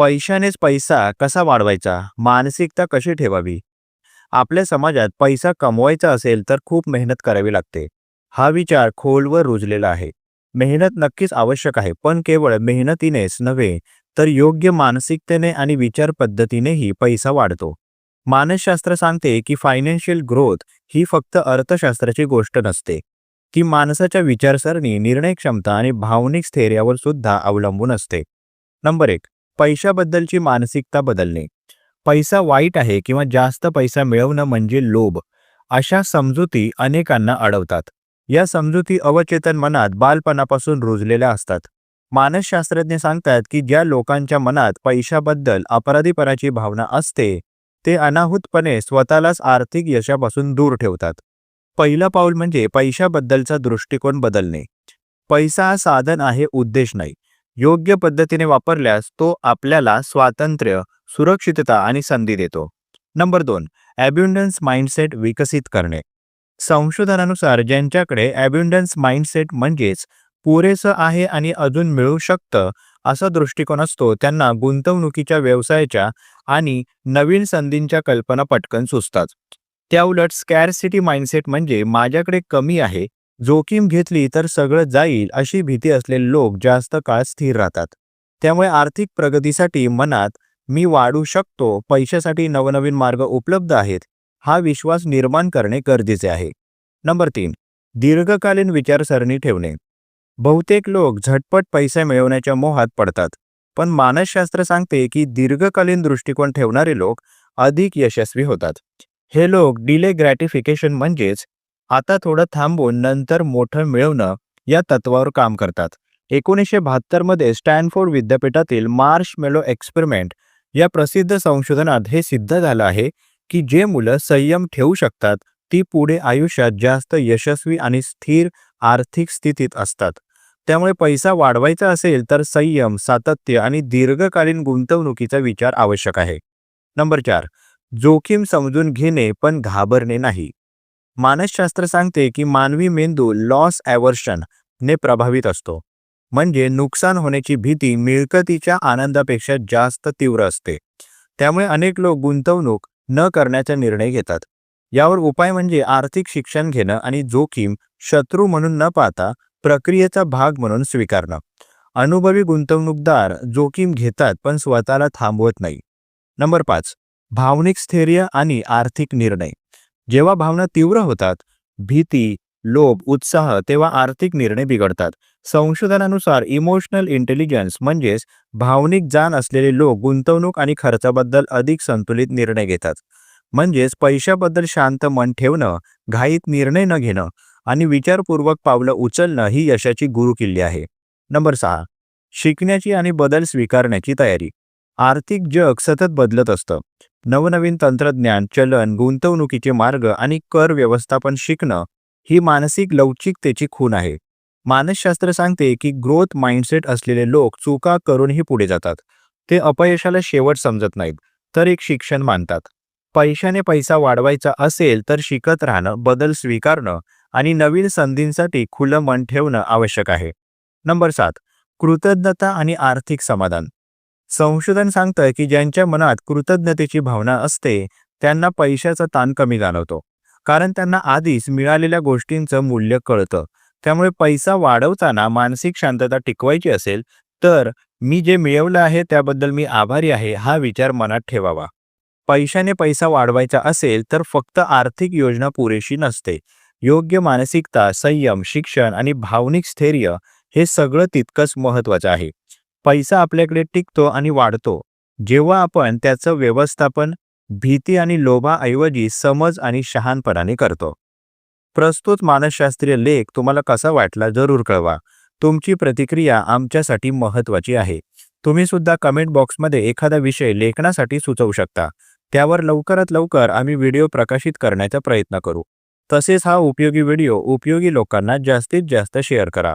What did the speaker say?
पैशानेच पैसा कसा वाढवायचा? मानसिकता कशी ठेवावी? आपल्या समाजात पैसा कमवायचा असेल तर खूप मेहनत करावी लागते. हा विचार खोलवर रुजलेला आहे. मेहनत नक्कीच आवश्यक आहे पण केवळ मेहनतीनेच नव्हे तर योग्य मानसिकतेने आणि विचार पद्धतीनेही पैसा वाढतो. मानसशास्त्र सांगते की फायनान्शियल ग्रोथ ही फक्त अर्थशास्त्राची गोष्ट नसते ती माणसाच्या विचारसरणी निर्णय क्षमता आणि भावनिक स्थैर्यावर सुद्धा अवलंबून असते. नंबर एक. पैशाबद्दलची मानसिकता बदलणे. पैसा वाईट आहे किंवा जास्त पैसा मिळवणं म्हणजे लोभ अशा समजुती अनेकांना अडवतात. या समजुती अवचेतन मनात बालपणापासून रुजलेल्या असतात. मानसशास्त्रज्ञ सांगतात की ज्या लोकांच्या मनात पैशाबद्दल अपराधीपणाची भावना असते ते अनाहूतपणे स्वतःलाच आर्थिक यशापासून दूर ठेवतात. पहिलं पाऊल म्हणजे पैशाबद्दलचा दृष्टिकोन बदलणे. पैसा हा साधन आहे उद्देश नाही. योग्य पद्धतीने वापरल्यास तो आपल्याला स्वातंत्र्य सुरक्षितता आणि संधी देतो. नंबर दोन ॲब्युंडन्स माइंडसेट विकसित करणे. संशोधनानुसार ज्यांच्याकडे ॲब्युंडन्स माइंडसेट म्हणजेच पुरेसं आहे आणि अजून मिळू शकतं असा दृष्टिकोन असतो त्यांना गुंतवणुकीच्या व्यवसायाच्या आणि नवीन संधींच्या कल्पना पटकन सुचतात. त्याउलट स्कॅरसिटी माइंडसेट म्हणजे माझ्याकडे कमी आहे जोखीम घेतली तर सगळं जाईल अशी भीती असलेले लोक जास्त काळ स्थिर राहतात. त्यामुळे आर्थिक प्रगतीसाठी मनात मी वाढू शकतो पैशासाठी नवनवीन मार्ग उपलब्ध आहेत हा विश्वास निर्माण करणे गरजेचे आहे. नंबर तीन दीर्घकालीन विचारसरणी ठेवणे. बहुतेक लोक झटपट पैसे मिळवण्याच्या मोहात पडतात पण मानसशास्त्र सांगते की दीर्घकालीन दृष्टिकोन ठेवणारे लोक अधिक यशस्वी होतात. हे लोक डिले ग्रॅटिफिकेशन म्हणजेच आता थोडं थांबून नंतर मोठं मिळवणं या तत्वावर काम करतात. एकोणीसशे बहात्तरमध्ये स्टॅनफोर्ड विद्यापीठातील मार्श मेलो एक्सपेरिमेंट या प्रसिद्ध संशोधनात हे सिद्ध झालं आहे की जे मुलं संयम ठेवू शकतात ती पुढे आयुष्यात जास्त यशस्वी आणि स्थिर आर्थिक स्थितीत असतात. त्यामुळे पैसा वाढवायचा असेल तर संयम सातत्य आणि दीर्घकालीन गुंतवणुकीचा विचार आवश्यक आहे. नंबर चार जोखीम समजून घेणे पण घाबरणे नाही. मानसशास्त्र सांगते की मानवी मेंदू लॉस ॲव्हर्शन ने प्रभावित असतो. म्हणजे नुकसान होण्याची भीती मिळकतीच्या आनंदापेक्षा जास्त तीव्र असते. त्यामुळे अनेक लोक गुंतवणूक न करण्याचा निर्णय घेतात. यावर उपाय म्हणजे आर्थिक शिक्षण घेणं आणि जोखीम शत्रू म्हणून न पाहता प्रक्रियेचा भाग म्हणून स्वीकारणं. अनुभवी गुंतवणूकदार जोखीम घेतात पण स्वतःला थांबवत नाही. नंबर पाच. भावनिक स्थैर्य आणि आर्थिक निर्णय. जेव्हा भावना तीव्र होतात भीती लोभ उत्साह तेव्हा आर्थिक निर्णय बिघडतात. संशोधनानुसार इमोशनल इंटेलिजन्स म्हणजेच भावनिक जाण असलेले लोक गुंतवणूक आणि खर्चाबद्दल अधिक संतुलित निर्णय घेतात. म्हणजेच पैशाबद्दल शांत मन ठेवणं घाईत निर्णय न घेणं आणि विचारपूर्वक पावलं उचलणं ही यशाची गुरुकिल्ली आहे. नंबर सहा. शिकण्याची आणि बदल स्वीकारण्याची तयारी. आर्थिक जग सतत बदलत असतं. नवनवीन तंत्रज्ञान चलन गुंतवणुकीचे मार्ग आणि कर व्यवस्थापन शिकणं ही मानसिक लवचिकतेची खूण आहे. मानसशास्त्र सांगते की ग्रोथ माइंडसेट असलेले लोक चुका करूनही पुढे जातात. ते अपयशाला शेवट समजत नाहीत तर एक शिक्षण मानतात. पैशाने पैसा वाढवायचा असेल तर शिकत राहणं बदल स्वीकारणं आणि नवीन संधींसाठी खुलं मन ठेवणं आवश्यक आहे. नंबर सात कृतज्ञता आणि आर्थिक समाधान. संशोधन सांगतं की ज्यांच्या मनात कृतज्ञतेची भावना असते त्यांना पैशाचा ताण कमी जाणवतो. कारण त्यांना आधीच मिळालेल्या गोष्टींचं मूल्य कळतं. त्यामुळे पैसा वाढवताना मानसिक शांतता टिकवायची असेल तर मी जे मिळवलं आहे त्याबद्दल मी आभारी आहे हा विचार मनात ठेवावा. पैशाने पैसा वाढवायचा असेल तर फक्त आर्थिक योजना पुरेशी नसते. योग्य मानसिकता संयम शिक्षण आणि भावनिक स्थैर्य हे सगळं तितकंच महत्वाचं आहे. पैसा आपल्याकडे टिकतो आणि वाढतो. जेव्हा आपण त्याचं व्यवस्थापन भीती आणि लोभाऐवजी समज आणि शहाणपणाने करतो. प्रस्तुत मानसशास्त्रीय लेख तुम्हाला कसा वाटला जरूर कळवा. तुमची प्रतिक्रिया आमच्यासाठी महत्वाची आहे. तुम्ही सुद्धा कमेंट बॉक्समध्ये एखादा विषय लेखनासाठी सुचवू शकता. त्यावर लवकरात लवकर आम्ही व्हिडिओ प्रकाशित करण्याचा प्रयत्न करू. तसेच हा उपयोगी व्हिडिओ उपयोगी लोकांना जास्तीत जास्त शेअर करा.